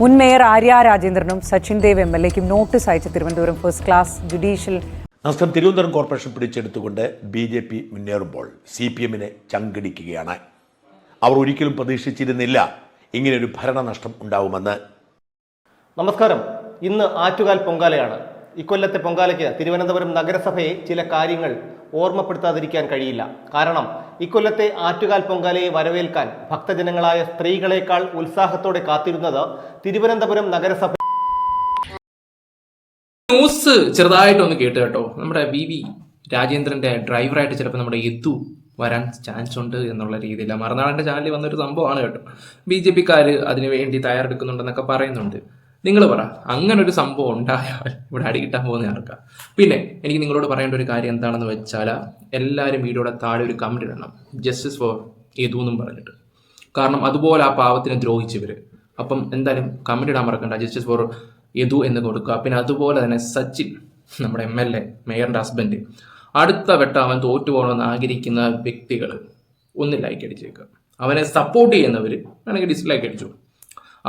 മുൻ മേയർ ആര്യ രാജേന്ദ്രനും Sachin Dev M L എക്കും നോട്ടീസ് അയച്ച തിരുവനന്തപുരം ഫസ്റ്റ് ക്ലാസ് ജുഡീഷ്യൽ നഷ്ടം തിരുവനന്തപുരം കോർപ്പറേഷൻ പിടിച്ചെടുത്തുകൊണ്ട് ബി ജെ പി മുന്നേറുമ്പോൾ സി പി എമ്മിനെ ചങ്കിടിക്കുകയാണ്. അവർ ഒരിക്കലും പ്രതീക്ഷിച്ചിരുന്നില്ല ഇങ്ങനെയൊരു ഭരണനഷ്ടം ഉണ്ടാവുമെന്ന്. നമസ്കാരം. ഇന്ന് ആറ്റുകാൽ പൊങ്കാലയാണ്. ഇക്കൊല്ലത്തെ പൊങ്കാലയ്ക്ക് തിരുവനന്തപുരം നഗരസഭയെ ചില കാര്യങ്ങൾ ഓർമ്മപ്പെടുത്താതിരിക്കാൻ കഴിയില്ല. കാരണം ഇക്കൊല്ലത്തെ ആറ്റുകാൽ പൊങ്കാലയെ വരവേൽക്കാൻ ഭക്തജനങ്ങളായ സ്ത്രീകളെക്കാൾ ഉത്സാഹത്തോടെ കാത്തിരുന്നത് തിരുവനന്തപുരം നഗരസഭ ന്യൂസ് ചെറുതായിട്ടൊന്ന് കേട്ട് കേട്ടോ. നമ്മുടെ വി വി രാജേന്ദ്രന്റെ ഡ്രൈവറായിട്ട് ചിലപ്പോൾ നമ്മുടെ യദു വരാൻ ചാൻസ് ഉണ്ട് എന്നുള്ള രീതിയിൽ മറുനാടന്റെ ചാനലിൽ വന്നൊരു സംഭവമാണ് കേട്ടോ. ബി ജെ പിക്കാർ അതിനുവേണ്ടി തയ്യാറെടുക്കുന്നുണ്ടെന്നൊക്കെ പറയുന്നുണ്ട്. നിങ്ങൾ പറ അങ്ങനെ ഒരു സംഭവം ഉണ്ടായാൽ ഇവിടെ അടി കിട്ടാൻ പോകുന്ന ആർക്കാ? പിന്നെ എനിക്ക് നിങ്ങളോട് പറയേണ്ട ഒരു കാര്യം എന്താണെന്ന് വെച്ചാൽ എല്ലാവരും വീഡിയോയുടെ താഴെ ഒരു കമന്റ് ഇടണം. ജസ്റ്റിസ് ഫോർ ഏതു എന്നും പറഞ്ഞിട്ട്. കാരണം അതുപോലെ ആ പാവത്തിനെ ദ്രോഹിച്ചവർ അപ്പം എന്തായാലും കമന്റ് ഇടാൻ മറക്കണ്ട. ജസ്റ്റിസ് ഫോർ യദു എന്ന് കൊടുക്കുക. പിന്നെ അതുപോലെ തന്നെ സച്ചിൻ നമ്മുടെ എം എൽ എ മേയറിന്റെ ഹസ്ബൻഡ് അടുത്ത വട്ടം അവൻ തോറ്റു പോകണമെന്ന് ആഗ്രഹിക്കുന്ന വ്യക്തികൾ ഒന്ന് ലൈക്ക് അടിച്ചേക്കുക അവനെ സപ്പോർട്ട് ചെയ്യുന്നവർ വേണമെങ്കിൽ ഡിസ്ലൈക്ക് അടിച്ചു.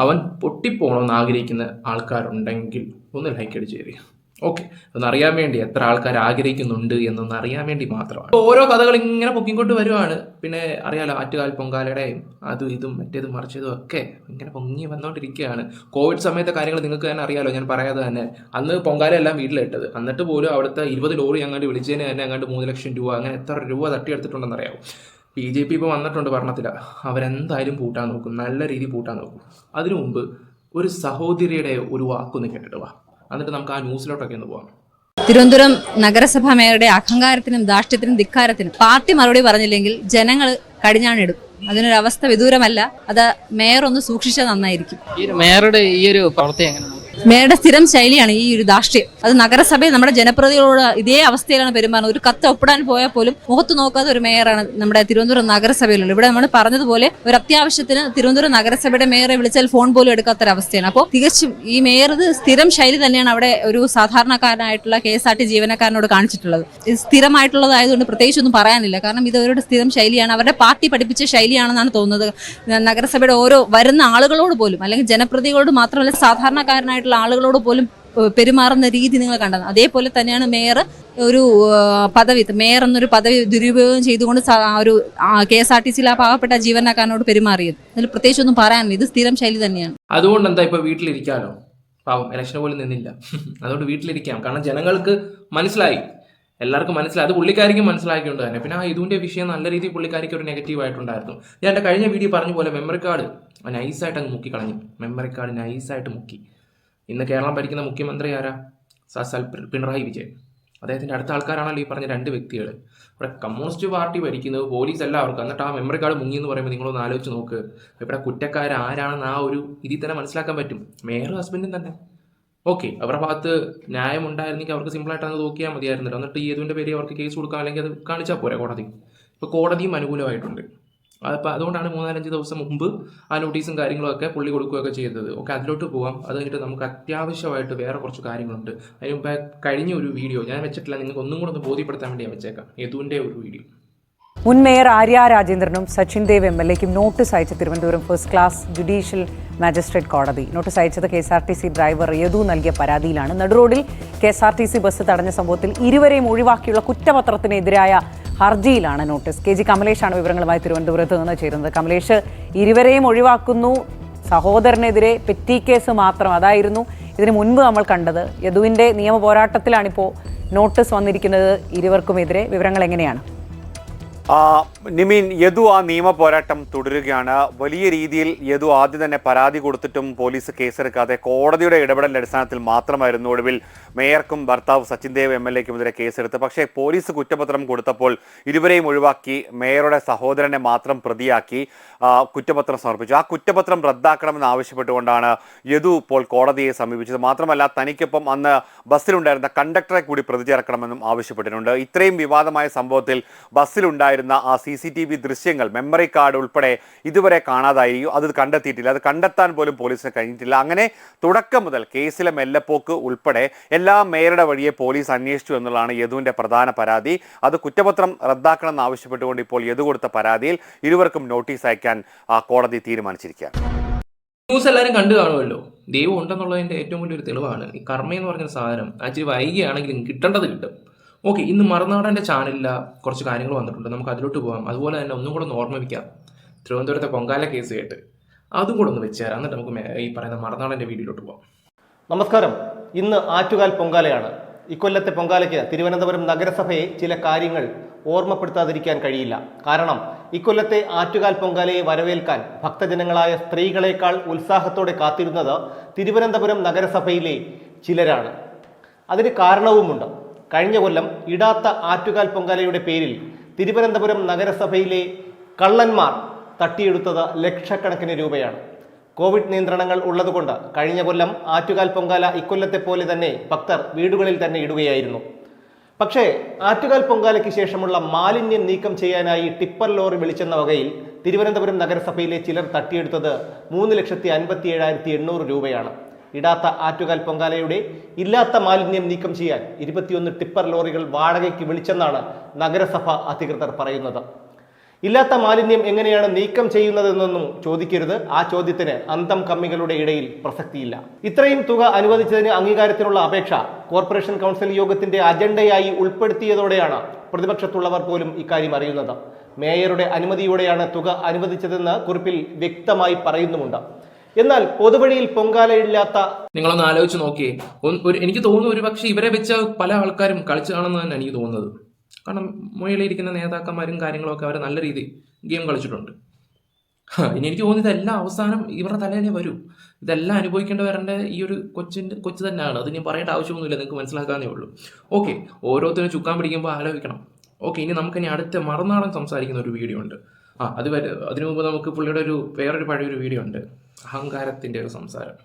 അവൻ പൊട്ടിപ്പോകണമെന്ന് ആഗ്രഹിക്കുന്ന ആൾക്കാരുണ്ടെങ്കിൽ ഒന്ന് ലൈക്ക് അടിച്ച് തരിക ഓക്കെ അതൊന്നറിയാൻ വേണ്ടി എത്ര ആൾക്കാർ ആഗ്രഹിക്കുന്നുണ്ട് എന്നൊന്ന് അറിയാൻ വേണ്ടി മാത്രമാണ്. ഓരോ കഥകൾ ഇങ്ങനെ പൊക്കിക്കൊണ്ട് വരുവാണ്. പിന്നെ അറിയാലോ ആറ്റുകാൽ പൊങ്കാലയുടെയും അതും ഇതും മറ്റേതും മറിച്ചതും ഒക്കെ ഇങ്ങനെ പൊങ്ങി വന്നുകൊണ്ടിരിക്കുകയാണ് കോവിഡ് സമയത്തെ കാര്യങ്ങൾ നിങ്ങൾക്ക് തന്നെ അറിയാലോ ഞാൻ പറയാതെ തന്നെ. അന്ന് പൊങ്കാലയെല്ലാം വീട്ടിലിട്ടത്. എന്നിട്ട് പോലും അവിടുത്തെ ഇരുപത് ലോറി അങ്ങോട്ട് വിളിച്ചതിന് തന്നെ അങ്ങോട്ട് മൂന്ന് ലക്ഷം രൂപ അങ്ങനെ എത്ര രൂപ തട്ടിയെടുത്തിട്ടുണ്ടെന്ന് അറിയാമോ ബി ജെ പി ഇപ്പോൾ വന്നിട്ടുണ്ട് ഭരണത്തില. അവരെന്തായാലും പൂട്ടാൻ നോക്കും. നല്ല രീതിയിൽ പൂട്ടാൻ നോക്കും. അതിനു മുമ്പ് ഒരു സഹോദരിയുടെ ഒരു വാക്കൊന്ന് കേട്ടിട്ട് വാ. എന്നിട്ട് നമുക്ക് ആ ന്യൂസിലോട്ടൊക്കെ ഒന്ന് പോവാം. തിരുവനന്തപുരം നഗരസഭാ മേയറുടെ അഹങ്കാരത്തിനും ധാർഷ്ട്യത്തിനും ധിക്കാരത്തിനും പാർട്ടി മറുപടി പറഞ്ഞില്ലെങ്കിൽ ജനങ്ങൾ കടിഞ്ഞാണിടും. അതിനൊരു അവസ്ഥ വിദൂരമല്ല. അത് മേയർ ഒന്ന് സൂക്ഷിച്ചാൽ നന്നായിരിക്കും. ഈ മേയറുടെ ഈ ഒരു പ്രവർത്തി എങ്ങനെ നോക്കി? മേയറുടെ സ്ഥിരം ശൈലിയാണ് ഈ ഒരു ധാർഷ്ട്യം. അത് നഗരസഭയിൽ നമ്മുടെ ജനപ്രതികളോട് ഇതേ അവസ്ഥയിലാണ് പെരുമാറുന്നത്. ഒരു കത്ത് ഒപ്പിടാൻ പോയാൽ പോലും മുഖത്ത് നോക്കാത്ത ഒരു മേയറാണ് നമ്മുടെ തിരുവനന്തപുരം നഗരസഭയിലുള്ളത്. ഇവിടെ നമ്മൾ പറഞ്ഞതുപോലെ ഒരു അത്യാവശ്യത്തിന് തിരുവനന്തപുരം നഗരസഭയുടെ മേയറെ വിളിച്ചാൽ ഫോൺ പോലും എടുക്കാത്തൊരവസ്ഥയാണ്. അപ്പോൾ തികച്ചും ഈ മേയർ സ്ഥിരം ശൈലി തന്നെയാണ് അവിടെ ഒരു സാധാരണക്കാരനായിട്ടുള്ള കെ എസ് ആർ ടി ജീവനക്കാരനോട് കാണിച്ചിട്ടുള്ളത്. ഇത് സ്ഥിരമായിട്ടുള്ളതായതുകൊണ്ട് പ്രത്യേകിച്ച് ഒന്നും പറയാനില്ല. കാരണം ഇത് അവരുടെ സ്ഥിരം ശൈലിയാണ്. അവരുടെ പാർട്ടി പഠിപ്പിച്ച ശൈലിയാണെന്നാണ് തോന്നുന്നത്. നഗരസഭയുടെ ഓരോ വരുന്ന ആളുകളോട് പോലും അല്ലെങ്കിൽ ജനപ്രതികളോട് മാത്രമല്ല സാധാരണക്കാരനായിട്ടുള്ള ആളുകളോട് പോലും പെരുമാറുന്ന രീതി നിങ്ങൾ കണ്ടത് അതേപോലെ തന്നെയാണ് മേയർ ഒരു പദവി മേയർ എന്നൊരു പദവി ദുരുപയോഗം ചെയ്തുകൊണ്ട് ഒരു കെ എസ് ആർ ടി സിയിൽ ആ പാവപ്പെട്ട ജീവനക്കാരനോട് പെരുമാറിയത്. അതിൽ പ്രത്യേകിച്ച് ഒന്നും പറയാനില്ല. ഇത് സ്ഥിരം ശൈലി തന്നെയാണ്. അതുകൊണ്ട് എന്താ ഇപ്പൊ വീട്ടിലിരിക്കാനോ? പാവം ഇലക്ഷന് പോലും നിന്നില്ല. അതുകൊണ്ട് വീട്ടിലിരിക്കാം. കാരണം ജനങ്ങൾക്ക് മനസ്സിലായി. എല്ലാവർക്കും മനസ്സിലായി. അത് പുള്ളിക്കാരിക്കും മനസ്സിലാക്കിക്കൊണ്ട് തന്നെ. പിന്നെ ആ ഇതിന്റെ വിഷയം നല്ല രീതിയിൽ പുള്ളിക്കാരിക്ക് ഒരു നെഗറ്റീവ് ആയിട്ടുണ്ടായിരുന്നു. ഞാൻ എന്റെ കഴിഞ്ഞ വീഡിയോ പറഞ്ഞ പോലെ മെമ്മറി കാർഡ് നൈസായിട്ട് അങ്ങ് മുക്കി കളഞ്ഞു. മെമ്മറി കാർഡ് നൈസായിട്ട് മുക്കി. ഇന്ന് കേരളം ഭരിക്കുന്ന മുഖ്യമന്ത്രി ആരാ? സസൽ പിണറായി വിജയൻ. അദ്ദേഹത്തിന്റെ അടുത്ത ആൾക്കാരാണല്ലോ ഈ പറഞ്ഞ രണ്ട് വ്യക്തികൾ ഇവിടെ കമ്മ്യൂണിസ്റ്റ് പാർട്ടി ഭരിക്കുന്നത് പോലീസ് എല്ലാവർക്കും എന്നിട്ട് ആ മെമ്മറി കാർഡ് മുങ്ങി എന്ന് പറയുമ്പോൾ നിങ്ങളൊന്ന് ആലോചിച്ച് നോക്ക്. ഇവിടെ കുറ്റക്കാർ ആരാണെന്ന് ആ ഒരു ഇതിൽ തന്നെ മനസ്സിലാക്കാൻ പറ്റും. മേയർ ഹസ്ബൻഡും തന്നെ. ഓക്കെ അവരുടെ ഭാഗത്ത് ന്യായം ഉണ്ടായിരുന്നെങ്കിൽ അവർക്ക് സിമ്പിളായിട്ട് അത് നോക്കിയാൽ മതിയായിരുന്നല്ലോ. എന്നിട്ട് ഈ ഏതുവിന്റെ പേര് അവർക്ക് കേസ് കൊടുക്കാം അല്ലെങ്കിൽ അത് കാണിച്ചാൽ പോരാ കോടതി. ഇപ്പോൾ കോടതിയും അനുകൂലമായിട്ടുണ്ട്. അതിപ്പോൾ അതുകൊണ്ടാണ് മൂന്നാലഞ്ച് ദിവസം മുമ്പ് ആ നോട്ടീസും കാര്യങ്ങളൊക്കെ പുള്ളി കൊടുക്കുകയൊക്കെ ചെയ്തത്. ഓക്കെ അതിലോട്ട് പോവാം. അത് കഴിഞ്ഞിട്ട് നമുക്ക് അത്യാവശ്യമായിട്ട് വേറെ കുറച്ച് കാര്യങ്ങളുണ്ട്. അതിന് മുമ്പ് കഴിഞ്ഞ ഒരു വീഡിയോ ഞാൻ വെച്ചിട്ടില്ല. നിങ്ങൾക്ക് ഒന്നും കൂടെ ഒന്ന് ബോധ്യപ്പെടുത്താൻ വേണ്ടി ഞാൻ വെച്ചേക്കാം. യദുവിന്റെ ഒരു വീഡിയോ മുൻ മേയർ ആര്യ രാജേന്ദ്രനും സച്ചിൻ ദേവ് എം എൽ എക്കും നോട്ടീസ് അയച്ച Thiruvananthapuram first class judicial magistrate കോടതി. നോട്ടീസ് അയച്ചത് K S R T C driver Yadu നൽകിയ പരാതിയിലാണ്. നടുറോഡിൽ K S R T C bus തടഞ്ഞ സംഭവത്തിൽ ഇരുവരെയും ഒഴിവാക്കിയുള്ള കുറ്റപത്രത്തിനെതിരായ ഹർജിയിലാണ് നോട്ടീസ്. കെ ജി കമലേഷാണ് വിവരങ്ങളുമായി തിരുവനന്തപുരത്ത് നിന്ന് ചേരുന്നത്. കമലേഷ് ഇരുവരെയും ഒഴിവാക്കുന്നു. സഹോദരനെതിരെ പെറ്റി കേസ് മാത്രം അതായിരുന്നു. ഇതിനു മുൻപ് നമ്മൾ കണ്ടത്. യദുവിന്റെ നിയമ പോരാട്ടത്തിലാണിപ്പോൾ നോട്ടീസ് വന്നിരിക്കുന്നത്. ഇരുവർക്കുമെതിരെ വിവരങ്ങൾ എങ്ങനെയാണ്? നിമീൻ യദു ആ നിയമ പോരാട്ടം തുടരുകയാണ്. വലിയ രീതിയിൽ യദു ആദ്യം തന്നെ പരാതി കൊടുത്തിട്ടും പോലീസ് കേസെടുക്കാതെ കോടതിയുടെ ഇടപെടലിന്റെ അടിസ്ഥാനത്തിൽ മാത്രമായിരുന്നു ഒടുവിൽ മേയർക്കും ഭർത്താവ് സച്ചിൻ ദേവ് എം എൽ എക്കുമെതിരെ കേസെടുത്ത് പക്ഷേ പോലീസ് കുറ്റപത്രം കൊടുത്തപ്പോൾ ഇരുവരെയും ഒഴിവാക്കി. മേയറുടെ സഹോദരനെ മാത്രം പ്രതിയാക്കി. കുറ്റപത്രം സമർപ്പിച്ചു. ആ കുറ്റപത്രം റദ്ദാക്കണമെന്ന് ആവശ്യപ്പെട്ടുകൊണ്ടാണ് യദു ഇപ്പോൾ കോടതിയെ സമീപിച്ചത്. മാത്രമല്ല തനിക്കൊപ്പം അന്ന് ബസ്സിലുണ്ടായിരുന്ന കണ്ടക്ടറെ കൂടി പ്രതി ചേർക്കണമെന്നും ആവശ്യപ്പെട്ടിട്ടുണ്ട്. ഇത്രയും വിവാദമായ സംഭവത്തിൽ ബസ്സിലുണ്ടായിരുന്ന ആ സി സി ടി വി ദൃശ്യങ്ങൾ മെമ്മറി കാർഡ് ഉൾപ്പെടെ ഇതുവരെ കാണാതായിരിക്കും. അത് കണ്ടെത്തിയിട്ടില്ല. അത് കണ്ടെത്താൻ പോലും പോലീസിന് കഴിഞ്ഞിട്ടില്ല. അങ്ങനെ തുടക്കം മുതൽ കേസിലെ മെല്ലപ്പോക്ക് ഉൾപ്പെടെ എല്ലാ മേയറുടെ വഴിയെ പോലീസ് അന്വേഷിച്ചു എന്നുള്ളതാണ് യദുവിന്റെ പ്രധാന പരാതി. അത് കുറ്റപത്രം റദ്ദാക്കണമെന്ന് ആവശ്യപ്പെട്ടുകൊണ്ട് ഇപ്പോൾ യദു കൊടുത്ത പരാതിയിൽ ഇരുവർക്കും നോട്ടീസ് അയക്കാൻ ആ, കോടതി തീരുമാനിച്ചിരിക്കുകയാണ്. ന്യൂസ് എല്ലാവരും കണ്ടു കാണുമല്ലോ. ദൈവം ഉണ്ടെന്നുള്ളതിന്റെ ഏറ്റവും വലിയൊരു തെളിവാണ് ഈ കർമ്മ എന്ന് പറഞ്ഞ സാധനം ആക്ച്വലി വൈകിയാണെങ്കിലും കിട്ടേണ്ടത് കിട്ടും. ഓക്കെ ഇന്ന് മറുനാടന്റെ ചാനലിൽ കുറച്ച് കാര്യങ്ങൾ വന്നിട്ടുണ്ട്. നമുക്ക് അതിലോട്ട് പോകാം അതുപോലെ തന്നെ ഒന്നും കൂടെ ഒന്ന് ഓർമ്മിപ്പിക്കാം. തിരുവനന്തപുരത്തെ പൊങ്കാല കേസ് കേട്ട്. അതും കൂടെ ഒന്ന് വെച്ച് തരാം. എന്നിട്ട് നമുക്ക് ഈ പറയുന്ന മറുനാടന്റെ വീഡിയോയിലോട്ട് പോകാം നമസ്കാരം. ഇന്ന് ആറ്റുകാൽ പൊങ്കാലയാണ്. ഇക്കൊല്ലത്തെ പൊങ്കാലയ്ക്ക് തിരുവനന്തപുരം നഗരസഭയെ ചില കാര്യങ്ങൾ ഓർമ്മപ്പെടുത്താതിരിക്കാൻ കഴിയില്ല. കാരണം ഇക്കൊല്ലത്തെ ആറ്റുകാൽ പൊങ്കാലയെ വരവേൽക്കാൻ ഭക്തജനങ്ങളായ സ്ത്രീകളെക്കാൾ ഉത്സാഹത്തോടെ കാത്തിരുന്നത് തിരുവനന്തപുരം നഗരസഭയിലെ ചിലരാണ്. അതിന് കാരണവുമുണ്ട്. കഴിഞ്ഞ കൊല്ലം ഇടാത്ത ആറ്റുകാൽ പൊങ്കാലയുടെ പേരിൽ തിരുവനന്തപുരം നഗരസഭയിലെ കള്ളന്മാർ തട്ടിയെടുത്തത് ലക്ഷക്കണക്കിന് രൂപയാണ്. കോവിഡ് നിയന്ത്രണങ്ങൾ ഉള്ളതുകൊണ്ട് കഴിഞ്ഞ കൊല്ലം ആറ്റുകാൽ പൊങ്കാല ഇക്കൊല്ലത്തെ പോലെ തന്നെ ഭക്തർ വീടുകളിൽ തന്നെ ഇടുകയായിരുന്നു. പക്ഷേ ആറ്റുകാൽ പൊങ്കാലയ്ക്ക് ശേഷമുള്ള മാലിന്യം നീക്കം ചെയ്യാനായി ടിപ്പർ ലോറി വിളിച്ചെന്ന വകയിൽ തിരുവനന്തപുരം നഗരസഭയിലെ ചിലർ തട്ടിയെടുത്തത് മൂന്ന് ലക്ഷത്തി അൻപത്തി ഏഴായിരത്തി എണ്ണൂറ് രൂപയാണ്. ഇടാത്ത ആറ്റുകാൽ പൊങ്കാലയുടെ ഇല്ലാത്ത മാലിന്യം നീക്കം ചെയ്യാൻ ഇരുപത്തിയൊന്ന് ടിപ്പർ ലോറികൾ വാടകയ്ക്ക് വിളിച്ചെന്നാണ് നഗരസഭ അധികൃതർ പറയുന്നത്. ഇല്ലാത്ത മാലിന്യം എങ്ങനെയാണ് നീക്കം ചെയ്യുന്നതെന്നൊന്നും ചോദിക്കരുത്. ആ ചോദ്യത്തിന് അന്തം കമ്മികളുടെ ഇടയിൽ പ്രസക്തിയില്ല. ഇത്രയും തുക അനുവദിച്ചതിന് അംഗീകാരത്തിനുള്ള അപേക്ഷ കോർപ്പറേഷൻ കൗൺസിൽ യോഗത്തിന്റെ അജണ്ടയായി ഉൾപ്പെടുത്തിയതോടെയാണ് പ്രതിപക്ഷത്തുള്ളവർ പോലും ഇക്കാര്യം അറിയുന്നത്. മേയറുടെ അനുമതിയോടെയാണ് തുക അനുവദിച്ചതെന്ന് കുറിപ്പിൽ വ്യക്തമായി പറയുന്നുമുണ്ട്. എന്നാൽ പൊതുവഴിയിൽ പൊങ്കാലയില്ലാത്ത നിങ്ങളൊന്ന് ആലോചിച്ച് നോക്കിയേ. എനിക്ക് തോന്നുന്നു ഒരു പക്ഷേ ഇവരെ വെച്ച പല ആൾക്കാരും കളിച്ചു കാണുന്നത് തന്നെ എനിക്ക് തോന്നുന്നത്. കാരണം മുകളിലിരിക്കുന്ന നേതാക്കന്മാരും കാര്യങ്ങളൊക്കെ അവർ നല്ല രീതിയിൽ ഗെയിം കളിച്ചിട്ടുണ്ട്. ഇനി എനിക്ക് തോന്നുന്നു ഇതെല്ലാം അവസാനം ഇവരുടെ തലേനെ വരും. ഇതെല്ലാം അനുഭവിക്കേണ്ടവരുടെ ഈ ഒരു കൊച്ചിന്റെ കൊച്ചു തന്നെയാണ്. അത് ഇനി പറയേണ്ട ആവശ്യമൊന്നുമില്ല നിങ്ങൾക്ക് മനസ്സിലാക്കാനേ ഉള്ളൂ. ഓക്കെ ഓരോരുത്തരും ചുക്കാൻ പിടിക്കുമ്പോൾ ആലോചിക്കണം. ഓക്കെ ഇനി നമുക്ക് ഇനി അടുത്ത മറുനാടൻ സംസാരിക്കുന്ന ഒരു വീഡിയോ ഉണ്ട്. ആ അത് വരെ അതിനു മുമ്പ് നമുക്ക് പുള്ളിയുടെ ഒരു വേറൊരു പഴയൊരു വീഡിയോ ഉണ്ട്. അഹങ്കാരത്തിന്റെ ഒരു സംസാരം.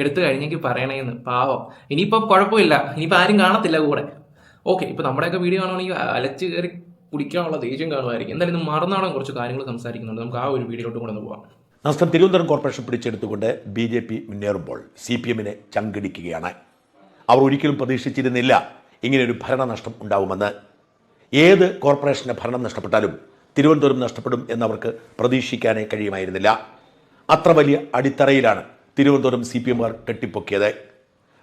എടുത്തു കഴിഞ്ഞെങ്കിൽ പറയണേന്ന്. പാവം. ഇനിയിപ്പോൾ കുഴപ്പമില്ല. ഇനിയിപ്പോൾ ആരും കാണത്തില്ല കൂടെ. ഓക്കെ ഇപ്പൊ നമ്മുടെയൊക്കെ വീഡിയോ കാണുവാണെങ്കിൽ അലച്ച് കയറി കുടിക്കാനുള്ള ദേഷ്യം കാണുമായിരിക്കും. എന്തായാലും ഇത് മറന്നാടൻ കുറച്ച് കാര്യങ്ങൾ സംസാരിക്കുന്നുണ്ട്. നമുക്ക് ആ ഒരു വീഡിയോയിലോട്ട് ഒന്ന് പോവാം. നഷ്ടം തിരുവനന്തപുരം കോർപ്പറേഷൻ പിടിച്ചെടുത്തുകൊണ്ട് ബി ജെ പി മുന്നേറുമ്പോൾ സി പി എമ്മിനെ ചങ്കിടിക്കുകയാണ്. അവർ ഒരിക്കലും പ്രതീക്ഷിച്ചിരുന്നില്ല ഇങ്ങനെയൊരു ഭരണനഷ്ടം ഉണ്ടാവുമെന്ന് ഏത് കോർപ്പറേഷന്റെ ഭരണം നഷ്ടപ്പെട്ടാലും തിരുവനന്തപുരം നഷ്ടപ്പെടും എന്നവർക്ക് പ്രതീക്ഷിക്കാനേ കഴിയുമായിരുന്നില്ല. അത്ര വലിയ അടിത്തറയിലാണ് തിരുവനന്തപുരം സി പി എമ്മുകാർ കെട്ടിപ്പൊക്കിയത്.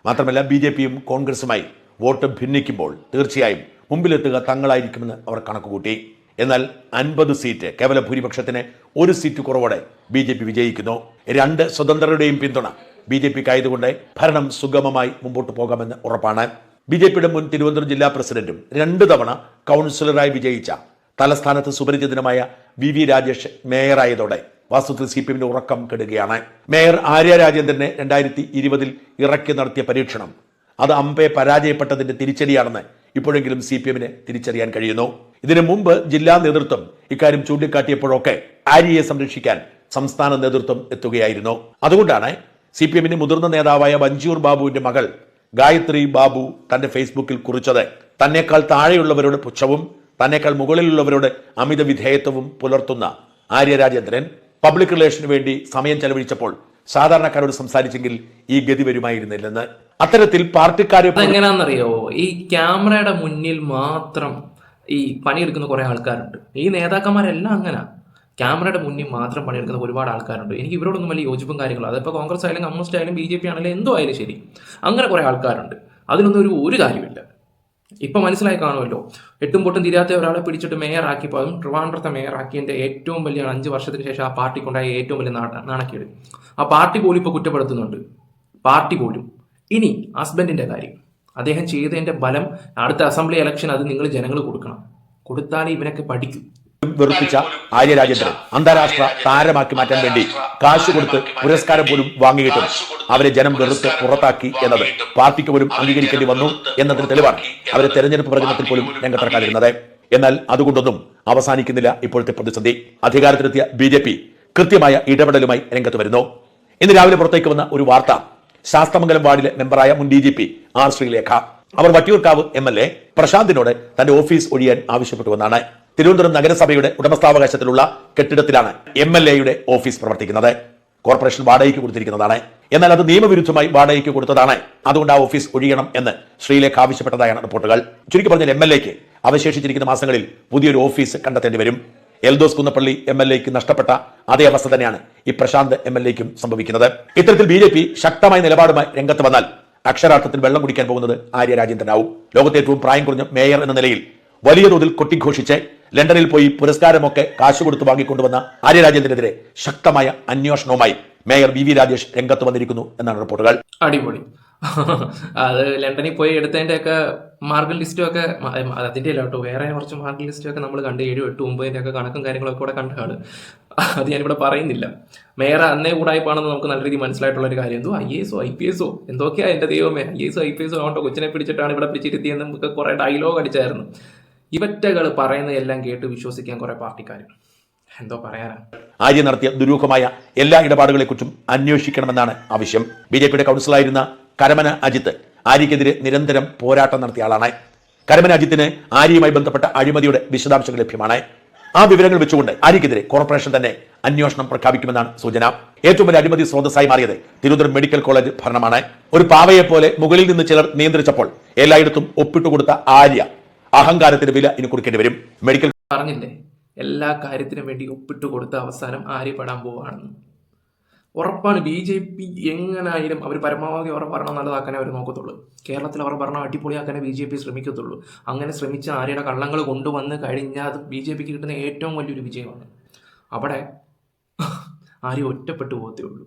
മാത്രമല്ല ബി ജെ പിയും കോൺഗ്രസുമായി വോട്ട് ഭിന്നിക്കുമ്പോൾ തീർച്ചയായും മുമ്പിലെത്തുക തങ്ങളായിരിക്കുമെന്ന് അവർ കണക്കുകൂട്ടി. എന്നാൽ അൻപത് സീറ്റ് കേവല ഭൂരിപക്ഷത്തിന് ഒരു സീറ്റ് കുറവോടെ ബി ജെ പി വിജയിക്കുന്നു. രണ്ട് സ്വതന്ത്രരുടെയും പിന്തുണ ബി ജെ പിക്കായതുകൊണ്ട് ഭരണം സുഗമമായി മുമ്പോട്ട് പോകാമെന്ന് ഉറപ്പാണ്. ബി ജെ പിയുടെ മുൻ തിരുവനന്തപുരം ജില്ലാ പ്രസിഡന്റും രണ്ട് തവണ കൗൺസിലറായി വിജയിച്ച തലസ്ഥാനത്ത് സുപരിചിതനുമായ വി വി രാജേഷ് മേയറായതോടെ വാസ്തുത്തിൽ സി പി എമ്മിന്റെ ഉറക്കം കെടുകയാണ്. മേയർ ആര്യ രാജേന്ദ്രനെ രണ്ടായിരത്തി ഇരുപതിൽ ഇറക്കി നടത്തിയ പരീക്ഷണം. അത് അമ്പയെ പരാജയപ്പെട്ടതിന്റെ തിരിച്ചടിയാണെന്ന് ഇപ്പോഴെങ്കിലും സി പി എമ്മിന് തിരിച്ചറിയാൻ കഴിയുന്നു. ഇതിനു മുമ്പ് ജില്ലാ നേതൃത്വം ഇക്കാര്യം ചൂണ്ടിക്കാട്ടിയപ്പോഴൊക്കെ ആര്യയെ സംരക്ഷിക്കാൻ സംസ്ഥാന നേതൃത്വം എത്തുകയായിരുന്നു. അതുകൊണ്ടാണ് സി പി എമ്മിന്റെ മുതിർന്ന നേതാവായ വഞ്ചൂർ ബാബുവിന്റെ മകൾ ഗായത്രി ബാബു തന്റെ ഫേസ്ബുക്കിൽ കുറിച്ചത്. തന്നെക്കാൾ താഴെയുള്ളവരോട് പുച്ഛവും തന്നെക്കാൾ മുകളിലുള്ളവരോട് അമിത വിധേയത്വവും പുലർത്തുന്ന ആര്യരാജേന്ദ്രൻ പബ്ലിക് റിലേഷന് വേണ്ടി സമയം ചെലവഴിച്ചപ്പോൾ സാധാരണക്കാരോട് സംസാരിച്ചെങ്കിൽ ഈ ഗതി വരുമായിരുന്നില്ലെന്ന്. അത്തരത്തിൽ പാർട്ടിക്കാരെ എങ്ങനെയാണെന്നറിയോ ഈ ക്യാമറയുടെ മുന്നിൽ മാത്രം ഈ പണിയെടുക്കുന്ന കുറെ ആൾക്കാരുണ്ട്. ഈ നേതാക്കന്മാരെല്ലാം അങ്ങനെ. ക്യാമറയുടെ മുന്നിൽ മാത്രം പണിയെടുക്കുന്ന ഒരുപാട് ആൾക്കാരുണ്ട്. എനിക്ക് ഇവരോടൊന്നും വലിയ യോജിപ്പും കാര്യങ്ങളും അതിപ്പോൾ കോൺഗ്രസ് ആയാലും കമ്മ്യൂണിസ്റ്റ് ആയാലും ബി ജെ പി ആണെങ്കിലും എന്തോ ആയാലും ശരി അങ്ങനെ കുറേ ആൾക്കാരുണ്ട്. അതിനൊന്നും ഒരു ഒരു കാര്യമില്ല. ഇപ്പൊ മനസ്സിലായി കാണുമല്ലോ. എട്ടും പൊട്ടും തിരിയാത്ത ഒരാളെ പിടിച്ചിട്ട് മേയറാക്കി അതും ട്രിവാൻഡ്രത്തെ മേയറാക്കിയതിന്റെ ഏറ്റവും വലിയ അഞ്ച് വർഷത്തിന് ശേഷം ആ പാർട്ടിക്കുണ്ടായ ഏറ്റവും വലിയ നാണ- നാണക്കേട്. ആ പാർട്ടി പോലും ഇപ്പോൾ കുറ്റപ്പെടുത്തുന്നുണ്ട്. പാർട്ടി പോലും. ഇനി ഹസ്ബൻഡിന്റെ കാര്യം. അദ്ദേഹം ചെയ്തതിന്റെ ബലം അടുത്ത അസംബ്ലി ഇലക്ഷൻ അത് നിങ്ങൾ ജനങ്ങൾ കൊടുക്കണം. കൊടുത്താലേ ഇവനൊക്കെ പഠിക്കും. വെറുപ്പിച്ച ആര്യ രാജേന്ദ്രൻ അന്താരാഷ്ട്ര താരമാക്കി മാറ്റാൻ വേണ്ടി കാശ് കൊടുത്ത് പുരസ്കാരം പോലും വാങ്ങിയിട്ടും അവരെ ജനം വെറുത്ത് പുറത്താക്കി എന്നത് പാർട്ടിക്ക് പോലും അംഗീകരിക്കേണ്ടി വന്നു എന്നതിന് തെളിവാണ് അവരെ തെരഞ്ഞെടുപ്പ് പ്രചരണത്തിൽ പോലും രംഗത്തിറക്കാതിരുന്നത് എന്നാൽ അതുകൊണ്ടൊന്നും അവസാനിക്കുന്നില്ല ഇപ്പോഴത്തെ പ്രതിസന്ധി. അധികാരത്തിലെത്തിയ ബി ജെ പി കൃത്യമായ ഇടപെടലുമായി രംഗത്ത് വരുന്നു. ഇന്ന് രാവിലെ പുറത്തേക്ക് വന്ന ഒരു വാർത്ത ശാസ്തമംഗലം വാർഡിലെ മെമ്പറായ മുൻ D G P R Sreelekha. Our Vattiyoorkavu M L A പ്രശാന്തിനോട് തന്റെ ഓഫീസ് ഒഴിയാൻ ആവശ്യപ്പെട്ടുവെന്നാണ് തിരുവനന്തപുരം നഗരസഭയുടെ ഉടമസ്ഥാവകാശത്തിലുള്ള കെട്ടിടത്തിലാണ് എം എൽ എയുടെ ഓഫീസ് പ്രവർത്തിക്കുന്നത്. കോർപ്പറേഷൻ വാടകയ്ക്ക് കൊടുത്തിരിക്കുന്നതാണ്. എന്നാൽ അത് നിയമവിരുദ്ധമായി വാടകയ്ക്ക് കൊടുത്തതാണ്. അതുകൊണ്ട് ആ ഓഫീസ് ഒഴിയണം എന്ന് ശ്രീലേഖ ആവശ്യപ്പെട്ടതായാണ് റിപ്പോർട്ടുകൾ. ചുരുക്കി പറഞ്ഞാൽ എം എൽ എക്ക് അവശേഷിച്ചിരിക്കുന്ന മാസങ്ങളിൽ പുതിയൊരു ഓഫീസ് കണ്ടെത്തേണ്ടി വരും. എൽദോസ് കുന്നപ്പള്ളി എം എൽ എക്ക് നഷ്ടപ്പെട്ട അതേ അവസ്ഥ തന്നെയാണ് ഈ പ്രശാന്ത് എം എൽ എക്കും സംഭവിക്കുന്നത്. ഇത്തരത്തിൽ ബി ജെ പി ശക്തമായ നിലപാടുമായി രംഗത്ത് വന്നാൽ അക്ഷരാർത്ഥത്തിൽ വെള്ളം കുടിക്കാൻ പോകുന്നത് ആര്യ രാജേന്ദ്രനാവും ലോകത്തെ ഏറ്റവും പ്രായം കുറഞ്ഞ മേയർ എന്ന നിലയിൽ വലിയ തോതിൽ കൊട്ടിഘോഷിച്ച് ലണ്ടനിൽ പോയി പുരസ്കാരമൊക്കെ കാശ് കൊടുത്ത് വാങ്ങിക്കൊണ്ടുവന്ന ആര്യരാജേന്ദ്രനെതിരെ ശക്തമായ അന്വേഷണവുമായി മേയർ വി വി രാജേഷ് രംഗത്ത് വന്നിരിക്കുന്നു എന്നാണ് റിപ്പോർട്ടുകൾ. അടിപൊളി. അത് ലണ്ടനിൽ പോയി എടുത്തതിന്റെ ഒക്കെ മാർക്ക് ലിസ്റ്റും ഒക്കെ അതിന്റെ അല്ല കേട്ടോ വേറെ കുറച്ച് മാർക്ക് ലിസ്റ്റും ഒക്കെ നമ്മൾ കണ്ട് ഏഴ് എട്ട് ഒമ്പതിന്റെ ഒക്കെ കണക്കും കാര്യങ്ങളൊക്കെ കൂടെ കണ്ടാണ് അത് ഞാനിവിടെ പറയുന്നില്ല. മേയർ അന്നേ കൂടായ്പാണെന്ന് നമുക്ക് നല്ല രീതിയിൽ മനസ്സിലായിട്ടുള്ള ഒരു കാര്യം. എന്തോ ഐ എസോ ഐ പി എസോ? എന്തൊക്കെയാ എന്റെ ദൈവമേ? ഐ എസോ ഐ പി എസോ ആവട്ടോ കൊച്ചിനെ പിടിച്ചിട്ടാണ് ഇവിടെ പിടിച്ചിരുത്തിയെന്ന് നമുക്ക് കുറെ ഡയലോഗ് അടിച്ചായിരുന്നു. ഇവറ്റകൾ പറയുന്നതെല്ലാം കേട്ട് വിശ്വസിക്കാൻ കുറെ പാർട്ടിക്കാർ എന്തോ പറയാനാ. ആര്യ നടത്തിയ ദുരൂഹമായ എല്ലാ ഇടപാടുകളെക്കുറിച്ചും അന്വേഷിക്കണമെന്നാണ് ആവശ്യം. ബി ജെ പിയുടെ കൗൺസിലായിരുന്ന കരമന അജിത്ത് ആര്യക്കെതിരെ നിരന്തരം പോരാട്ടം നടത്തിയ ആളാണ്. കരമന അജിത്തിന് ആര്യയുമായി ബന്ധപ്പെട്ട അഴിമതിയുടെ വിശദാംശങ്ങൾ ലഭ്യമാണ്. ആ വിവരങ്ങൾ വെച്ചുകൊണ്ട് ആര്യക്കെതിരെ കോർപ്പറേഷൻ തന്നെ അന്വേഷണം പ്രഖ്യാപിക്കുമെന്നാണ് സൂചന. ഏറ്റവും വലിയ അഴിമതി സ്രോതസ്സായി മാറിയത് തിരുവനന്തപുരം മെഡിക്കൽ കോളേജ് ഭരണമാണ്. ഒരു പാവയെ പോലെ മുകളിൽ നിന്ന് ചിലർ നിയന്ത്രിച്ചപ്പോൾ എല്ലായിടത്തും ഒപ്പിട്ടുകൊടുത്ത ആര്യ അഹങ്കാരത്തിന് വില ഇനി കൊടുക്കേണ്ടി വരും. മെഡിക്കൽ പറഞ്ഞില്ലേ? എല്ലാ കാര്യത്തിനും വേണ്ടി ഒപ്പിട്ട് കൊടുത്ത അവസാനം ആര്യപ്പെടാൻ പോവാണെന്ന്. ഉറപ്പാണ് ബി ജെ പി എങ്ങനായാലും അവർ പരമാവധി അവരുടെ ഭരണം നല്ലതാക്കാനേ അവർ നോക്കത്തുള്ളൂ. കേരളത്തിൽ അവർ ഭരണം അടിപൊളിയാക്കാനേ ബി ജെ പി ശ്രമിക്കത്തുള്ളൂ. അങ്ങനെ ശ്രമിച്ച ആര്യയുടെ കള്ളങ്ങൾ കൊണ്ടുവന്ന് കഴിഞ്ഞാൽ അത് ബി ജെ പിക്ക് കിട്ടുന്ന ഏറ്റവും വലിയൊരു വിജയമാണ്. അവിടെ ആര്യ ഒറ്റപ്പെട്ടു പോകത്തേ ഉള്ളൂ.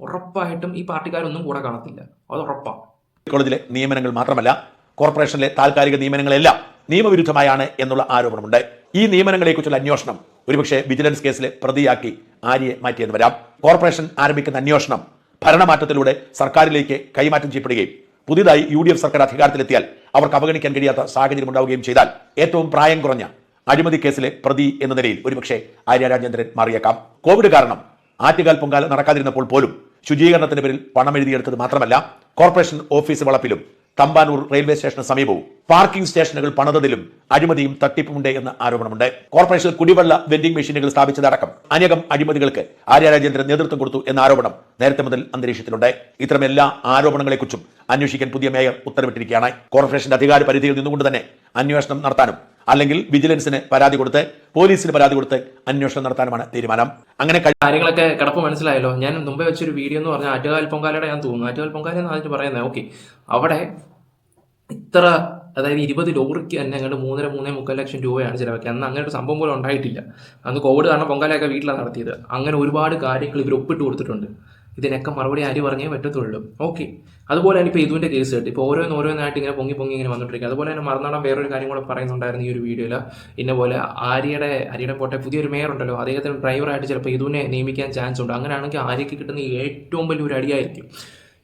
ഉറപ്പായിട്ടും ഈ പാർട്ടിക്കാരൊന്നും കൂടെ കാണത്തില്ല. അത് ഉറപ്പാണ്. കോളേജിലെ നിയമനങ്ങൾ മാത്രമല്ല കോർപ്പറേഷനിലെ താൽക്കാലിക നിയമനങ്ങളെല്ലാം നിയമവിരുദ്ധമായാണ് എന്നുള്ള ആരോപണമുണ്ട്. ഈ നിയമനങ്ങളെക്കുറിച്ചുള്ള അന്വേഷണം ഒരുപക്ഷെ വിജിലൻസ് കേസിലെ പ്രതിയാക്കി ആര്യയെ മാറ്റിയെന്ന് വരാം. കോർപ്പറേഷൻ ആരംഭിക്കുന്ന അന്വേഷണം ഭരണമാറ്റത്തിലൂടെ സർക്കാരിലേക്ക് കൈമാറ്റം ചെയ്യപ്പെടുകയും പുതിയതായി യു ഡി എഫ് സർക്കാർ അധികാരത്തിലെത്തിയാൽ അവർക്ക് അവഗണിക്കാൻ കഴിയാത്ത സാഹചര്യം ഉണ്ടാവുകയും ചെയ്താൽ ഏറ്റവും പ്രായം കുറഞ്ഞ അഴിമതി കേസിലെ പ്രതി എന്ന നിലയിൽ ഒരുപക്ഷെ ആര്യ രാജേന്ദ്രൻ മാറിയേക്കാം. കോവിഡ് കാരണം ആറ്റുകാൽ പൊങ്കാല നടക്കാതിരുന്നപ്പോൾ പോലും ശുചീകരണത്തിന്റെ പേരിൽ പണം എഴുതിയെടുത്തത് മാത്രമല്ല കോർപ്പറേഷൻ ഓഫീസ് വളപ്പിലും തമ്പാനൂർ റെയിൽവേ സ്റ്റേഷന് സമീപവും പാർക്കിംഗ് സ്റ്റേഷനുകൾ പണിതതിലും അഴിമതിയും തട്ടിപ്പുമുണ്ട് എന്ന ആരോപണമുണ്ട്. കോർപ്പറേഷൻ കുടിവെള്ള വെൻഡിംഗ് മെഷീനുകൾ സ്ഥാപിച്ചതടക്കം അനേകം അഴിമതികൾക്ക് ആര്യ രാജേന്ദ്രൻ നേതൃത്വം കൊടുത്തു എന്ന ആരോപണം നേരത്തെ മുതൽ അന്തരീക്ഷത്തിലുണ്ട്. ഇത്തരം എല്ലാ ആരോപണങ്ങളെക്കുറിച്ചും അന്വേഷിക്കാൻ പുതിയ മേയർ ഉത്തരവിട്ടിരിക്കുകയാണ്. കോർപ്പറേഷന്റെ അധികാര പരിധിയിൽ നിന്നുകൊണ്ട് തന്നെ അന്വേഷണം നടത്താനും അല്ലെങ്കിൽ വിജിലൻസിന് പരാതി കൊടുത്ത് പോലീസിന് പരാതി കൊടുത്ത് അന്വേഷണം നടത്താനുമാണ് തീരുമാനം. അങ്ങനെ കാര്യങ്ങളൊക്കെ കിടപ്പ് മനസ്സിലായല്ലോ. ഞാൻ മുമ്പേ വെച്ചൊരു വീഡിയോ എന്ന് പറഞ്ഞാൽ ആറ്റുകാൽ പൊങ്കാലയുടെ ഞാൻ തോന്നുന്നു. ആറ്റുകാൽ പൊങ്കാല എന്ന് പറയുന്നത്. ഓക്കെ. അവിടെ ഇത്ര അതായത് ഇരുപത് ലോറിക്ക് തന്നെ അങ്ങോട്ട് മൂന്നര മൂന്നേ മുക്കാൽ ലക്ഷം രൂപയാണ് ചിലവാക്കി അന്ന് അങ്ങനെ ഒരു സംഭവം പോലും ഉണ്ടായിട്ടില്ല. അന്ന് കോവിഡ് കാരണം പൊങ്കാലയൊക്കെ വീട്ടിലാണ് നടത്തിയത്. അങ്ങനെ ഒരുപാട് കാര്യങ്ങൾ ഇവർ ഒപ്പിട്ട് കൊടുത്തിട്ടുണ്ട്. ഇതിനൊക്കെ മറുപടി ആര് പറഞ്ഞേ പറ്റത്തുള്ളൂ. ഓക്കെ അതുപോലെ തന്നെ ഇപ്പോൾ ഇതുവിന്റെ കേസ് കേട്ട് ഇപ്പോൾ ഓരോന്ന് ഓരോന്നായിട്ട് ഇങ്ങനെ പൊങ്ങി പൊങ്ങി ഇങ്ങനെ വന്നിട്ടിരിക്കും അതുപോലെ തന്നെ മറുനാടൻ വേറൊരു കാര്യം കൂടെ പറയുന്നുണ്ടായിരുന്നു ഈ ഒരു വീഡിയോയിൽ ഇന്ന പോലെ ആര്യയുടെ ആര്യയുടെ പോട്ടെ പുതിയൊരു മേയർ ഉണ്ടല്ലോ. അദ്ദേഹത്തിന് ഡ്രൈവറായിട്ട് ചിലപ്പോൾ ഇതുവിനെ നിയമിക്കാൻ ചാൻസ് ഉണ്ട്. അങ്ങനെയാണെങ്കിൽ ആര്യയ്ക്ക് കിട്ടുന്ന ഏറ്റവും വലിയൊരു അടിയായിരിക്കും.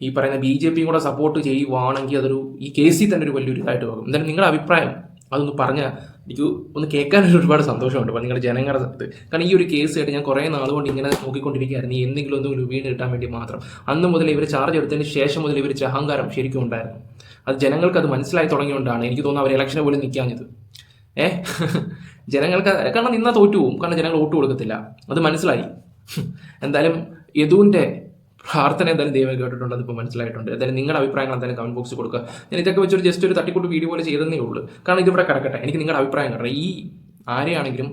ഈ പറയുന്ന ബി ജെ പിയും കൂടെ സപ്പോർട്ട് ചെയ്യുവാണെങ്കിൽ അതൊരു ഈ കേസിൽ തന്നെ ഒരു വലിയൊരു ഇതായിട്ട് പോകും എന്തായാലും നിങ്ങളുടെ അഭിപ്രായം അതൊന്ന് പറഞ്ഞാൽ എനിക്ക് ഒന്ന് കേൾക്കാനൊരു ഒരുപാട് സന്തോഷമുണ്ട്. അപ്പോൾ നിങ്ങളുടെ ജനങ്ങളുടെ സ്ഥലത്ത് കാരണം ഈ ഒരു കേസ് ആയിട്ട് ഞാൻ കുറേ നാളുകൊണ്ട് ഇങ്ങനെ നോക്കിക്കൊണ്ടിരിക്കുകയായിരുന്നു. ഈ എന്തെങ്കിലും ഒന്നും വീട് കിട്ടാൻ വേണ്ടി മാത്രം. അന്ന് മുതൽ ഇവർ ചാർജ് എടുത്തതിന് ശേഷം മുതൽ ഇവർ അഹങ്കാരം ശരിക്കും ഉണ്ടായിരുന്നു. അത് ജനങ്ങൾക്ക് അത് മനസ്സിലായി തുടങ്ങിയോണ്ടാണ് എനിക്ക് തോന്നുന്നു അവർ ഇലക്ഷനെ പോലും നിൽക്കാഞ്ഞത് ഏ? ജനങ്ങൾക്ക് കാരണം നിന്നാ തോറ്റു പോകും കാരണം ജനങ്ങൾ വോട്ട് കൊടുക്കത്തില്ല. അത് മനസ്സിലായി. എന്തായാലും യദുവിന്റെ പ്രാർത്ഥന എന്തായാലും ദൈവം കേട്ടിട്ടുണ്ട് അതിപ്പോൾ മനസ്സിലായിട്ടുണ്ട്. എന്തായാലും നിങ്ങളുടെ അഭിപ്രായങ്ങൾ എന്തായാലും കമന്റ് ബോക്സിൽ കൊടുക്കുക. ഞാൻ ഇതൊക്കെ വെച്ചൊരു ജസ്റ്റ് ഒരു തട്ടിക്കൂട്ട് വീഡിയോ പോലെ ചെയ്തതേ ഉള്ളൂ. കാരണം ഇതിവിടെ കിടക്കട്ടെ. എനിക്ക് നിങ്ങളുടെ അഭിപ്രായം കിട്ടണം ഈ ആരെയാണെങ്കിലും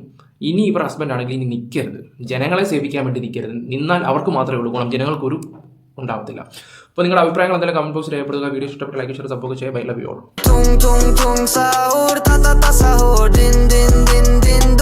ഇനി ഇവർ ഹസ്ബൻഡ് ആണെങ്കിലും ഇനി നിൽക്കരുത് ജനങ്ങളെ സേവിക്കാൻ വേണ്ടി നിൽക്കരുത് നിന്നാൽ അവർക്ക് മാത്രമേ ഉള്ളൂ ഗുണം. ജനങ്ങൾക്കൊരു ഉണ്ടാവത്തില്ല. അപ്പോൾ നിങ്ങളുടെ അഭിപ്രായങ്ങൾ എന്തായാലും കമന്റ് ബോക്സിൽ രേഖപ്പെടുത്തുക. വീഡിയോ ഇഷ്ടപ്പെട്ട ലൈക്ക് ഷെയർ സപ്പോർട്ട് ചെയ്യുക. Bye love you all